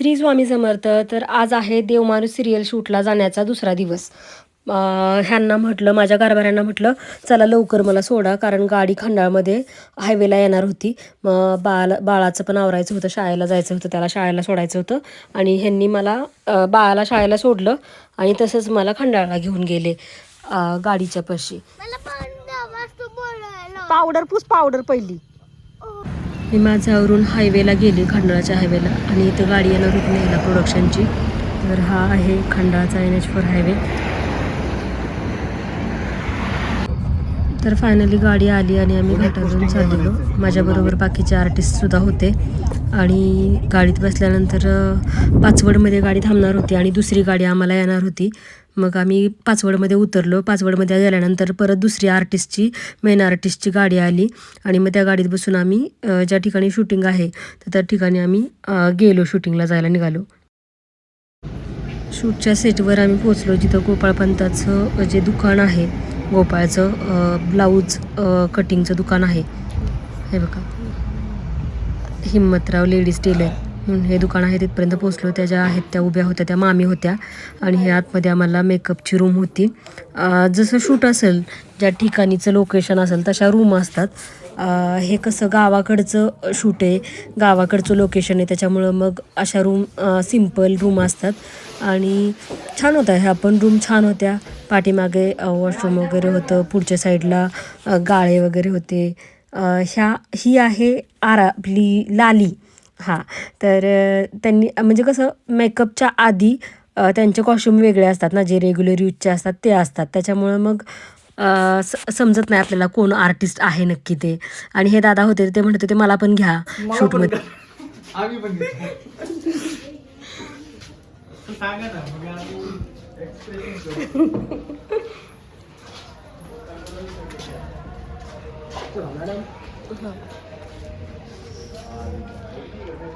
श्री स्वामी समर्थ तर आज आहे देवमाणूस सिरियल शूटला जाण्याचा दुसरा दिवस. ह्यांना म्हटलं माझ्या कारभाऱ्यांना म्हटलं चला लवकर मला सोडा कारण गाडी खंडाळमध्ये हायवेला येणार होती. मग बाळा बाळाचं पण आवरायचं होतं शाळेला जायचं होतं त्याला शाळेला सोडायचं होतं. आणि ह्यांनी मला बाळाला शाळेला सोडलं आणि तसंच मला खंडाळला घेऊन गेले गाडीच्या पाशी. पावडर पूस पावडर पहिली. मी माझ्यावरून हायवेला गेले खंडाळाच्या हायवेला. आणि इथं गाडी येणार होती न्यायला प्रोडक्शनची तर हा आहे खंडाळाचा एन एच फोर हायवे. तर फायनली गाडी आली आणि आम्ही घाटातून चाललेलो. माझ्याबरोबर बाकीचे आर्टिस्टसुद्धा होते. आणि गाडीत बसल्यानंतर पाचवडमध्ये गाडी थांबणार होती आणि दुसरी गाडी आम्हाला येणार होती. मग आम्ही पाचवडमध्ये उतरलो. पाचवडमध्ये गेल्यानंतर परत दुसरी आर्टिस्टची मेन आर्टिस्टची गाडी आली. आणि मग त्या गाडीत बसून आम्ही ज्या ठिकाणी शूटिंग आहे तर त्या ठिकाणी आम्ही गेलो शूटिंगला जायला निघालो. शूटच्या सेटवर आम्ही पोचलो जिथं गोपाळपंताचं जे दुकान आहे गोपाळचं ब्लाऊज कटिंगचं दुकान आहे. हे बघा. हिम्मतराव लेडीज टेलर हे दुकान आहे तिथपर्यंत पोचलो त्या ज्या आहेत त्या उभ्या होत्या त्या मामी होत्या. आणि हे आतमध्ये आम्हाला मेकअपची रूम होती. जसं शूट असेल ज्या ठिकाणीचं लोकेशन असेल तशा रूम असतात. हे कसं गावाकडचं शूट आहे गावाकडचं लोकेशन आहे त्याच्यामुळं मग अशा रूम सिंपल रूम असतात. आणि छान होत्या ह्या पण रूम छान होत्या. पाठीमागे वॉशरूम वगैरे होतं. पुढच्या साईडला गाळे वगैरे होते. ह्या ही आहे आरा आपली लाली. हां तर त्यांनी म्हणजे कसं मेकअपच्या आधी त्यांचे कॉस्ट्यूम वेगळे असतात ना जे रेग्युलर यूजचे असतात ते असतात. त्याच्यामुळं मग स समजत नाही आपल्याला कोण आर्टिस्ट आहे नक्की ते. आणि हे दादा होते ते म्हणत होते मला पण घ्या शूटमध्ये आम्ही पण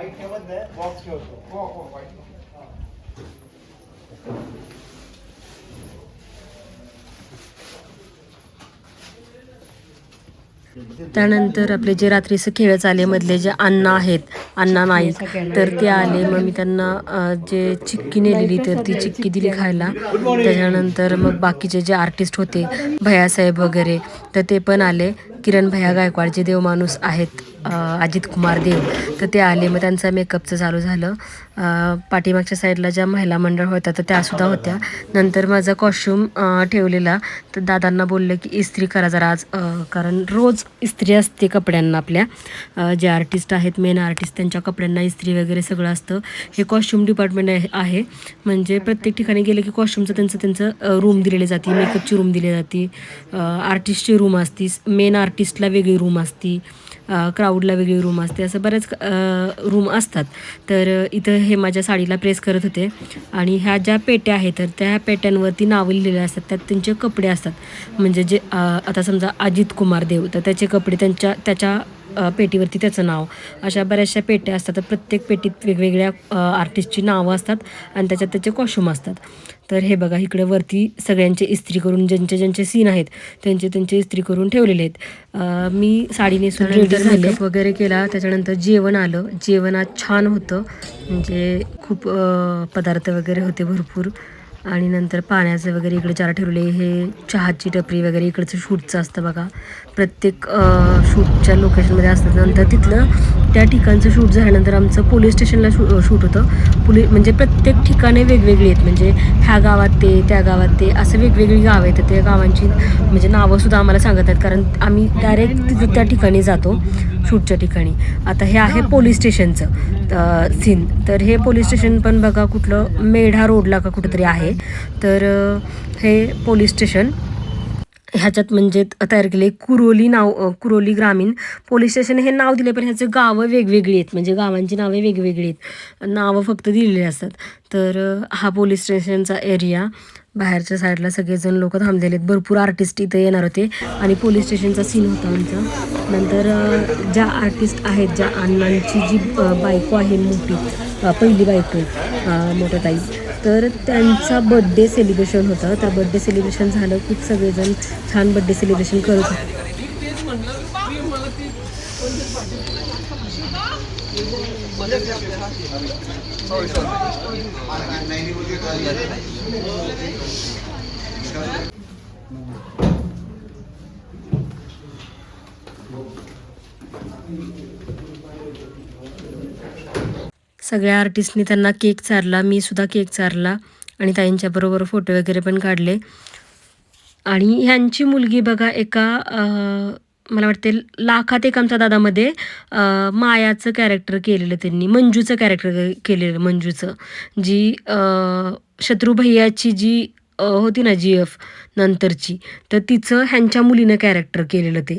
माईक ठेवत नाही बॉक्स ठेवतो. हो हो त्यानंतर आपले जे रात्रीचं खेळ आले मधले जे अण्णा आहेत अण्णा नाईक तर ते आले. मग मी त्यांना जे चिक्की नेलेली तर ती चिक्की दिली खायला. त्याच्यानंतर मग बाकीचे जे आर्टिस्ट होते भैयासाहेब वगैरे तर ते पण आले. किरण भैया गायकवाड जे देवमाणूस आहेत. अजित कुमार देव. तर ते आले मग त्यांचा मेकअपचं चालू झालं. पाठीमागच्या साईडला ज्या महिला मंडळ होत्या तर त्यासुद्धा होत्या. नंतर माझा कॉस्ट्यूम ठेवलेला. तर दादांना बोललं की इस्त्री करा जरा आज कारण रोज इस्त्री असते कपड्यांना आपल्या. जे आर्टिस्ट आहेत मेन आर्टिस्ट त्यांच्या कपड्यांना इस्त्री वगैरे सगळं असतं. हे कॉस्ट्युम डिपार्टमेंट आहे- म्हणजे प्रत्येक ठिकाणी गेलं की कॉस्ट्युमचं त्यांचं त्यांचं रूम दिलेली जाते. मेकअपची रूम दिली जाते. आर्टिस्टची रूम असती. मेन आर्टिस्टला वेगळी रूम असती. क्राऊडला वेगळी रूम असते. असं बऱ्याच रूम असतात. तर इथं हे माझ्या साडीला प्रेस करत होते. आणि ह्या ज्या पेट्या आहेत तर त्या पेट्यांवरती नावं लिहिलेले असतात. त्यात त्यांचे कपडे असतात. म्हणजे जे आता समजा अजित कुमार देव तर त्याचे कपडे त्यांच्या त्याच्या पेटीवरती त्याचं नाव. अशा बऱ्याचशा पेट्या असतात. तर प्रत्येक पेटीत वेगवेगळ्या आर्टिस्टची नावं असतात. आणि त्याच्यात त्याचे कॉस्ट्यूम असतात. तर हे बघा इकडे वरती सगळ्यांचे इस्त्री करून ज्यांचे ज्यांचे सीन आहेत त्यांचे त्यांचे इस्त्री करून ठेवलेले आहेत. मी साडी नेसून वगैरे केला. त्याच्यानंतर जेवण आलं. जेवणात छान होतं. म्हणजे खूप पदार्थ वगैरे होते भरपूर. आणि नंतर पाण्याचं वगैरे इकडे चार ठेवले हे चहाची टपरी वगैरे इकडचं शूटचं असतं बघा. प्रत्येक शूटच्या लोकेशनमध्ये असतं नंतर तिथलं त्या ठिकाणचं शूट झाल्यानंतर आमचं पोलीस स्टेशनला शू शूट होतं. पोली म्हणजे प्रत्येक ठिकाणे वेगवेगळी आहेत. म्हणजे ह्या गावात ते त्या गावात ते असं वेगवेगळी गावं आहेत. तर त्या गावांची म्हणजे नावंसुद्धा आम्हाला सांगत आहेत. कारण आम्ही डायरेक्ट तिथं त्या ठिकाणी जातो. शूटच्या ठिकाणी. आता हे आहे पोलीस स्टेशनचं सीन तर हे पोलीस स्टेशन पण बघा कुठलं मेढा रोडला का कुठंतरी आहे. तर हे पोलीस स्टेशन ह्याच्यात म्हणजे तयार केले कुरोली नाव कुरोली ग्रामीण पोलीस स्टेशन. हे नाव दिले पण ह्याचे गावं वेगवेगळी आहेत. म्हणजे गावांची नावे वेगवेगळी आहेत. नावं फक्त दिलेली असतात. तर हा पोलीस स्टेशनचा एरिया बाहेरच्या साईडला सगळेजण लोक थांबलेले आहेत. भरपूर आर्टिस्ट इथं येणार होते. आणि पोलीस स्टेशनचा सीन होता आमचा. नंतर ज्या आर्टिस्ट आहेत ज्या अण्णांची जी बायको आहे मोठी पहिली बायको मोठ्या ताई तर त्यांचा बड्डे सेलिब्रेशन होतं. त्या बड्डे सेलिब्रेशन झालं खूप सगळेजण छान बड्डे सेलिब्रेशन करत होते. सगळ्या आर्टिस्टनी त्यांना केक चारला मी सुद्धा केक चारला आणि ताईंच्याबरोबर फोटो वगैरे पण काढले. आणि ह्यांची मुलगी बघा एका मला वाटते लाखात एक आमच्या दादामध्ये मायाचं कॅरेक्टर केलेलं त्यांनी मंजूचं कॅरेक्टर केलेलं मंजूचं जी शत्रू भैयाची जी होती ना जी एफ नंतरची तर तिचं ह्यांच्या मुलीनं कॅरेक्टर केलेलं ते.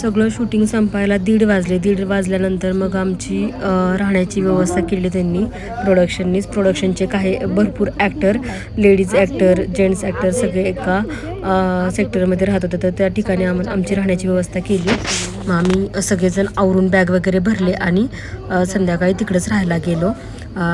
सगळं शूटिंग संपायला दीड वाजले. दीड वाजल्यानंतर मग आमची राहण्याची व्यवस्था केली त्यांनी. प्रोडक्शननीच प्रोडक्शनचे काही भरपूर actor ladies actor gents actor सगळे एका सेक्टरमध्ये राहत होते. तर त्या ठिकाणी आम आमची राहण्याची व्यवस्था केली. मग आम्ही सगळेजण आवरून बॅग वगैरे भरले आणि संध्याकाळी तिकडंच राहायला गेलो.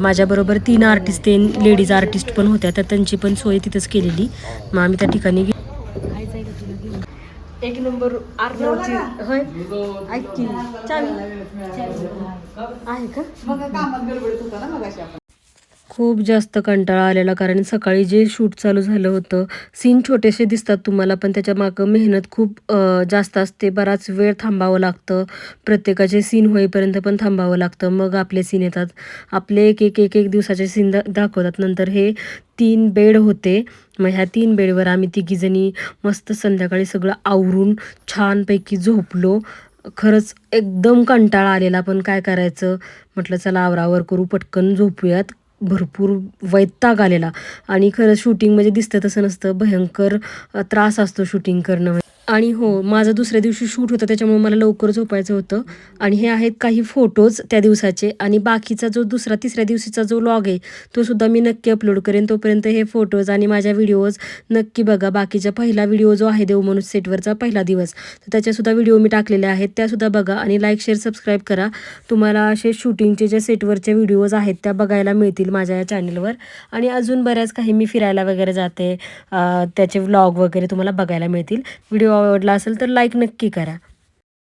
माझ्याबरोबर तीन आर्टिस्ट तीन लेडीज आर्टिस्ट पण होत्या. तर त्यांची पण सोय तिथंच केलेली. मग आम्ही त्या ठिकाणी गे- एक नंबर आर्नवची होय? ऐक की. चावी. आहे का? खूप जास्त कंटाळा आलेला कारण सकाळी जे शूट चालू झालं होतं सीन छोटेसे दिसतात तुम्हाला पण त्याच्या मागं मेहनत खूप जास्त असते. बराच वेळ थांबावं लागतं. प्रत्येकाचे सीन होईपर्यंत पण थांबावं लागतं. मग आपले सीन येतात. आपले एक एक एक एक दिवसाचे सीन दा दाखवतात. नंतर हे तीन बेड होते. मग ह्या तीन बेडवर आम्ही तिघीजणी मस्त संध्याकाळी सगळं आवरून छानपैकी झोपलो. खरंच एकदम कंटाळा आलेला पण काय करायचं? म्हटलं चला आवरावर करू पटकन झोपूयात. भरपूर वैताग आलेला. आणि खरं शूटिंगमध्ये म्हणजे दिसतं तसं नसतं. भयंकर त्रास असतो शूटिंग करणं म्हणजे. आणि हो माझं दुसऱ्या दिवशी शूट होतं त्याच्यामुळे मला लवकर झोपायचं होतं. आणि हे आहेत काही फोटोज त्या दिवसाचे. आणि बाकीचा जो दुसरा तिसऱ्या दिवशीचा जो लॉग आहे तो सुद्धा मी नक्की अपलोड करेन. तोपर्यंत हे फोटोज आणि माझ्या व्हिडिओज नक्की बघा. बाकीचा पहिला व्हिडिओ जो आहे देव मनुष्य सेटवरचा पहिला दिवस तर त्याच्यासुद्धा व्हिडिओ मी टाकलेले आहेत. त्यासुद्धा बघा आणि लाईक शेअर सबस्क्राईब करा. तुम्हाला असे शूटिंगचे जे सेटवरचे व्हिडिओज आहेत त्या बघायला मिळतील माझ्या या चॅनलवर आणि अजून बऱ्याच काही मी फिरायला वगैरे जाते त्याचे व्लॉग वगैरे तुम्हाला बघायला मिळतील. व्हिडिओ आवडला असेल तर लाईक नक्की करा.